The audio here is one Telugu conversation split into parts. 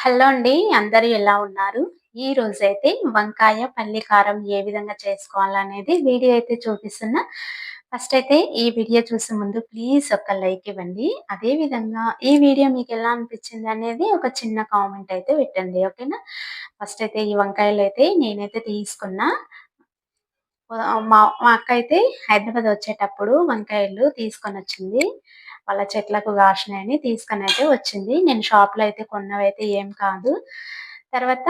హలో అండి అందరూ ఎలా ఉన్నారు? ఈ రోజైతే వంకాయ పల్లి కారం ఏ విధంగా చేసుకోవాలనేది వీడియో అయితే చూపిస్తున్నా. ఫస్ట్ అయితే ఈ వీడియో చూసే ముందు ప్లీజ్ ఒక లైక్ ఇవ్వండి. అదే విధంగా ఈ వీడియో మీకు ఎలా అనిపించింది అనేది ఒక చిన్న కామెంట్ అయితే పెట్టండి ఓకేనా? ఫస్ట్ అయితే ఈ వంకాయలు అయితే నేనైతే తీసుకున్నా. మా మా అక్క అయితే హైదరాబాద్ వచ్చేటప్పుడు వంకాయలు తీసుకొని వచ్చింది. వాళ్ళ చెట్లకు కాసినాయని తీసుకొని అయితే వచ్చింది. నేను షాప్లో అయితే కొన్నవైతే ఏం కాదు. తర్వాత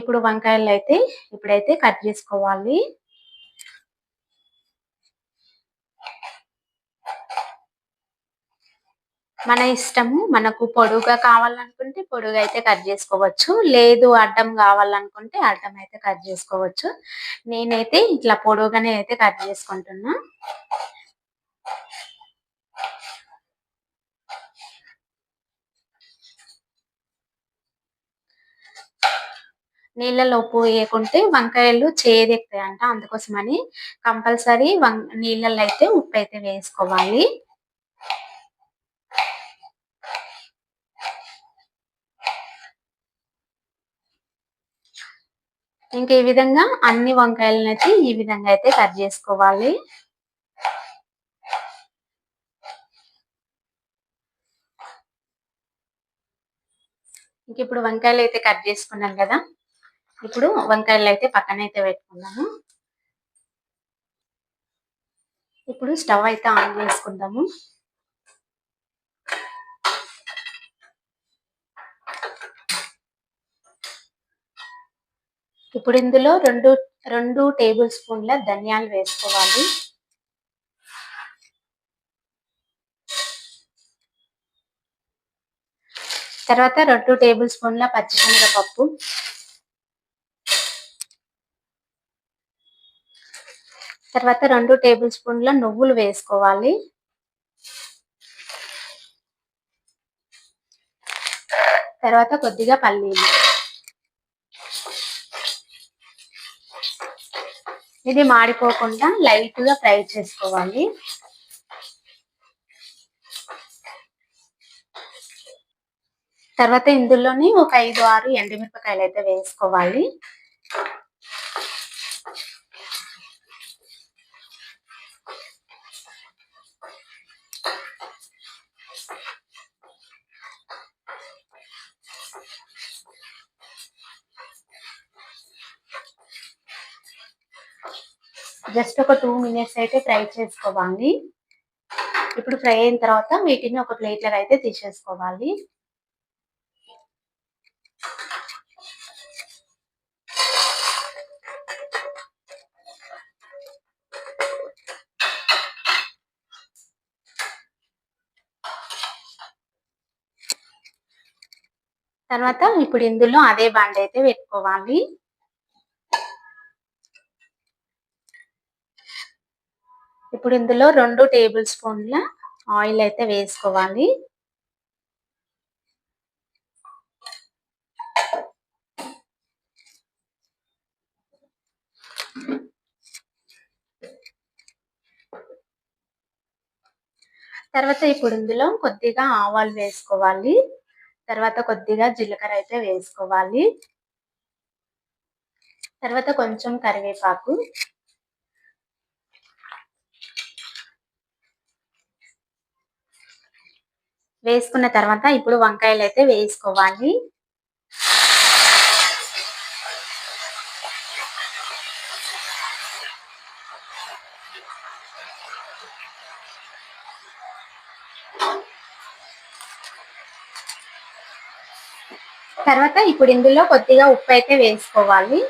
ఇప్పుడు వంకాయలు అయితే ఇప్పుడైతే కట్ చేసుకోవాలి. మన ఇష్టము మనకు పొడుగా కావాలనుకుంటే పొడుగు అయితే కట్ చేసుకోవచ్చు. లేదు అడ్డం కావాలనుకుంటే అడ్డం అయితే కట్ చేసుకోవచ్చు. నేనైతే ఇట్లా పొడుగానే అయితే కట్ చేసుకుంటున్నా. నీళ్ళలో ఉప్పు వేయకుంటే వంకాయలు అంట అందుకోసమని కంపల్సరీ వం నీళ్ళల్లో అయితే ఉప్పు అయితే వేసుకోవాలి. ఇంకా ఈ విధంగా అన్ని వంకాయలను అయితే ఈ విధంగా అయితే కట్ చేసుకోవాలి. ఇంక ఇప్పుడు వంకాయలు అయితే కట్ చేసుకున్నాం కదా. ఇప్పుడు వంకాయలు అయితే పక్కన అయితే పెట్టుకుందాము. ఇప్పుడు స్టవ్ అయితే ఆన్ చేసుకుందాము. ఇప్పుడు ఇందులో రెండు రెండు టేబుల్ స్పూన్ల ధనియాలు వేసుకోవాలి. తర్వాత రెండు టేబుల్ స్పూన్ల పచ్చిశనగపప్పు. తర్వాత రెండు టేబుల్ స్పూన్ల నువ్వులు వేసుకోవాలి. తర్వాత కొద్దిగా పల్లీలు. ఇది మాడిపోకుండా లైట్గా ఫ్రై చేసుకోవాలి. తర్వాత ఇందులోని ఒక ఐదు ఆరు ఎండుమిరపకాయలు అయితే వేసుకోవాలి. జస్ట్ ఒక టూ మినిట్స్ అయితే ఫ్రై చేసుకోవాలి. ఇప్పుడు ఫ్రై అయిన తర్వాత వీటిని ఒక ప్లేట్లో అయితే తీసేసుకోవాలి. తర్వాత ఇప్పుడు ఇందులో అదే బండి అయితే పెట్టుకోవాలి. ఇప్పుడు ఇందులో రెండు టేబుల్ స్పూన్ల ఆయిల్ అయితే వేసుకోవాలి. తర్వాత ఇప్పుడు ఇందులో కొద్దిగా ఆవాలు వేసుకోవాలి. తర్వాత కొద్దిగా జీలకర్ర అయితే వేసుకోవాలి. తర్వాత కొంచెం కరివేపాకు. వేసుకున్న తర్వాత ఇప్పుడు వంకాయలు అయితే వేసుకోవాలి. తర్వాత ఇప్పుడు ఇందులో కొద్దిగా ఉప్పు అయితే వేసుకోవాలి.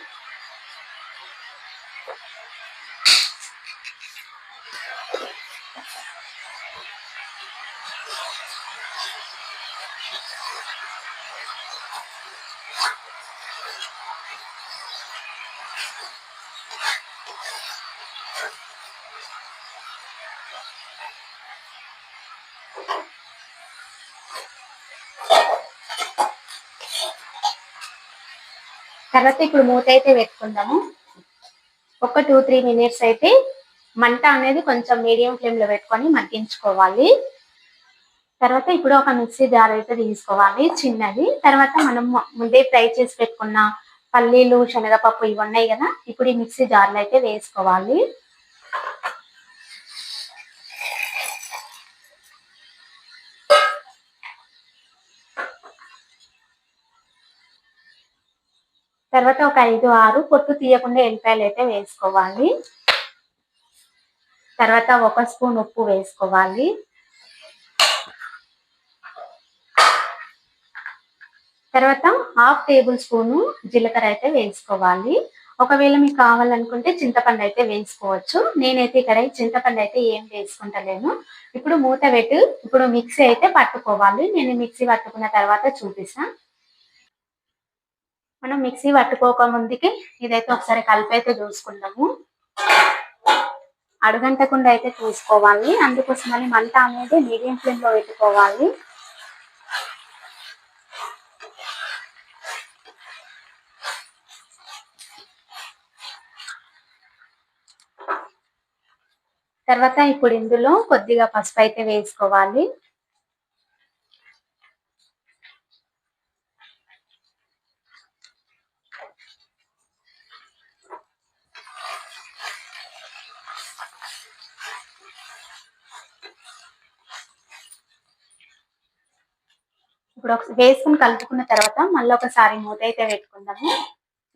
తర్వాత ఇప్పుడు మూత అయితే పెట్టుకుందాము. ఒక టూ త్రీ మినిట్స్ అయితే మంట అనేది కొంచెం మీడియం ఫ్లేమ్లో పెట్టుకొని మగ్గించుకోవాలి. తర్వాత ఇప్పుడు ఒక మిక్సీ జార్ అయితే తీసుకోవాలి చిన్నది. తర్వాత మనం ముందే ఫ్రై చేసి పెట్టుకున్న పల్లీలు శనగపప్పు ఇవి ఉన్నాయి కదా ఇప్పుడు ఈ మిక్సీ జార్లో అయితే వేసుకోవాలి. తర్వాత ఒక ఐదు ఆరు పొట్టు తీయకుండా ఎల్లిపాయలు అయితే వేసుకోవాలి. తర్వాత ఒక స్పూన్ ఉప్పు వేసుకోవాలి. తర్వాత హాఫ్ టేబుల్ స్పూను జీలకర్ర అయితే వేసుకోవాలి. ఒకవేళ మీకు కావాలనుకుంటే చింతపండు అయితే వేసుకోవచ్చు. నేనైతే ఇక్కడ చింతపండు అయితే ఏం వేసుకుంటలేను. ఇప్పుడు మూత పెట్టి ఇప్పుడు మిక్సీ అయితే పట్టుకోవాలి. నేను మిక్సీ పట్టుకున్న తర్వాత చూపిస్తాను మనం మిక్సీ పట్టుకోక ముందుకి ఇదైతే ఒకసారి కలిపి అయితే చూసుకుందాము. అడుగంటకుండా అయితే చూసుకోవాలి అందుకోసమని మంట అనేది మీడియం ఫ్లేమ్లో పెట్టుకోవాలి. తర్వాత ఇప్పుడు ఇందులో కొద్దిగా పసుపు అయితే వేసుకోవాలి. ఇప్పుడు ఒక వేసుకుని కలుపుకున్న తర్వాత మళ్ళీ ఒకసారి మూత అయితే పెట్టుకుందాము.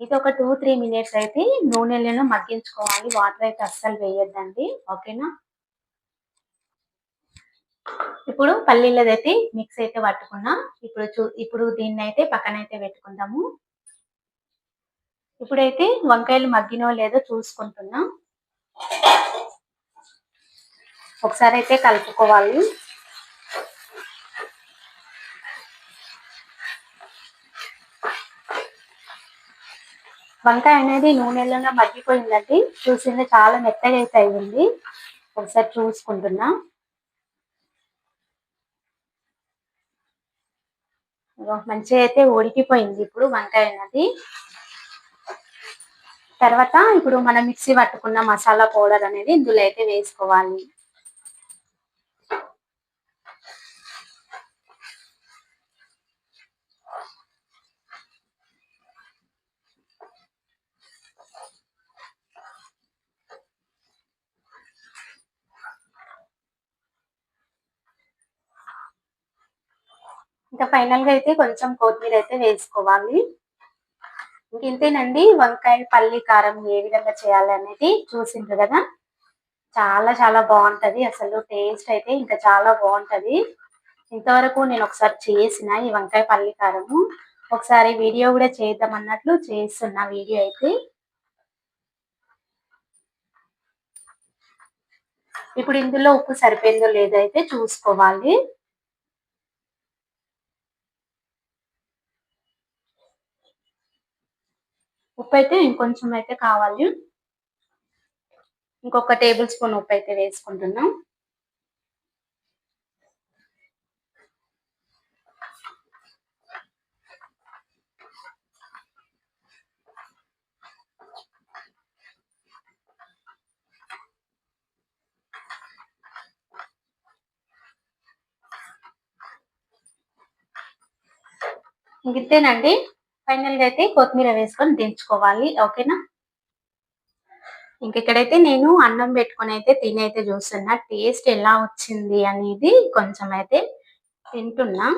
ఇది ఒక టూ త్రీ మినిట్స్ అయితే నూనెలను మగ్గించుకోవాలి. వాటర్ అయితే అస్సలు వేయొద్దండి. ఓకేనా? ఇప్పుడు పల్లీలదైతే మిక్స్ అయితే పట్టుకున్నాం. ఇప్పుడు చూ ఇప్పుడు దీన్ని అయితే పక్కన అయితే పెట్టుకుందాము. ఇప్పుడైతే వంకాయలు మగ్గినో లేదో చూసుకుంటున్నాం. ఒకసారి అయితే కలుపుకోవాలి. వంకాయ అనేది నూనెలోనే మగ్గిపోయిందండి. చూసింది చాలా మెత్తగా అయితే అయింది. ఒకసారి చూసుకుంటున్నా. మంచిగా అయితే ఉడికిపోయింది ఇప్పుడు వంకాయ అనేది. తర్వాత ఇప్పుడు మనం మిక్సీ పట్టుకున్న మసాలా పౌడర్ అనేది ఇందులో అయితే వేసుకోవాలి. ఇంకా ఫైనల్గా అయితే కొంచెం కొత్తిమీర అయితే వేసుకోవాలి. ఇంతేనండి. వంకాయ పల్లి కారం ఏ విధంగా చేయాలి అనేది చూసిండ్రు కదా? చాలా చాలా బాగుంటది. అసలు టేస్ట్ అయితే ఇంకా చాలా బాగుంటది. ఇంతవరకు నేను ఒకసారి చేసిన ఈ వంకాయ పల్లి కారము. ఒకసారి వీడియో కూడా చేద్దాం అన్నట్లు చేస్తున్నా వీడియో అయితే. ఇప్పుడు ఇందులో ఉప్పు సరిపోయిందో లేదో అయితే చూసుకోవాలి. ఉప్పు అయితే ఇంకొంచెం అయితే కావాలి. ఇంకొక టేబుల్ స్పూన్ ఉప్పు అయితే వేసుకుంటున్నాం. ఇంతేనండి ఫైనల్గా అయితే కొత్తిమీర వేసుకొని దించుకోవాలి ఓకేనా? ఇంకెక్కడైతే నేను అన్నం పెట్టుకొని అయితే తిని అయితే చూస్తున్నా టేస్ట్ ఎలా వచ్చింది అనేది కొంచెం అయితే తింటున్నా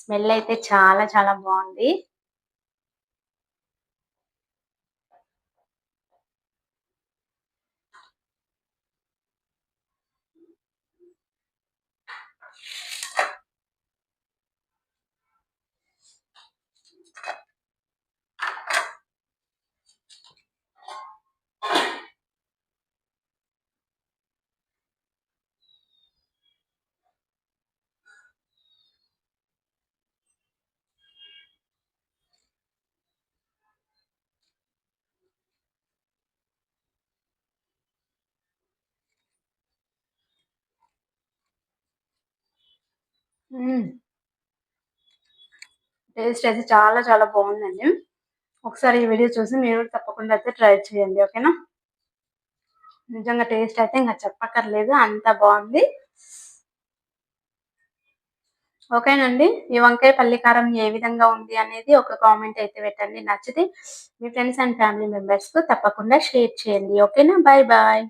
స్మెల్ అయితే చాలా చాలా బాగుంది. టేస్ట్ అయితే చాలా చాలా బాగుందండి. ఒకసారి ఈ వీడియో చూసి మీరు తప్పకుండా అయితే ట్రై చేయండి ఓకేనా? నిజంగా టేస్ట్ అయితే ఇంకా చెప్పక్కర్లేదు అంత బాగుంది. ఓకేనండి ఈ వంకాయ పల్లికారం ఏ విధంగా ఉంది అనేది ఒక కామెంట్ అయితే పెట్టండి. నచ్చితే మీ ఫ్రెండ్స్ అండ్ ఫ్యామిలీ మెంబర్స్కు తప్పకుండా షేర్ చేయండి ఓకేనా? Bye bye.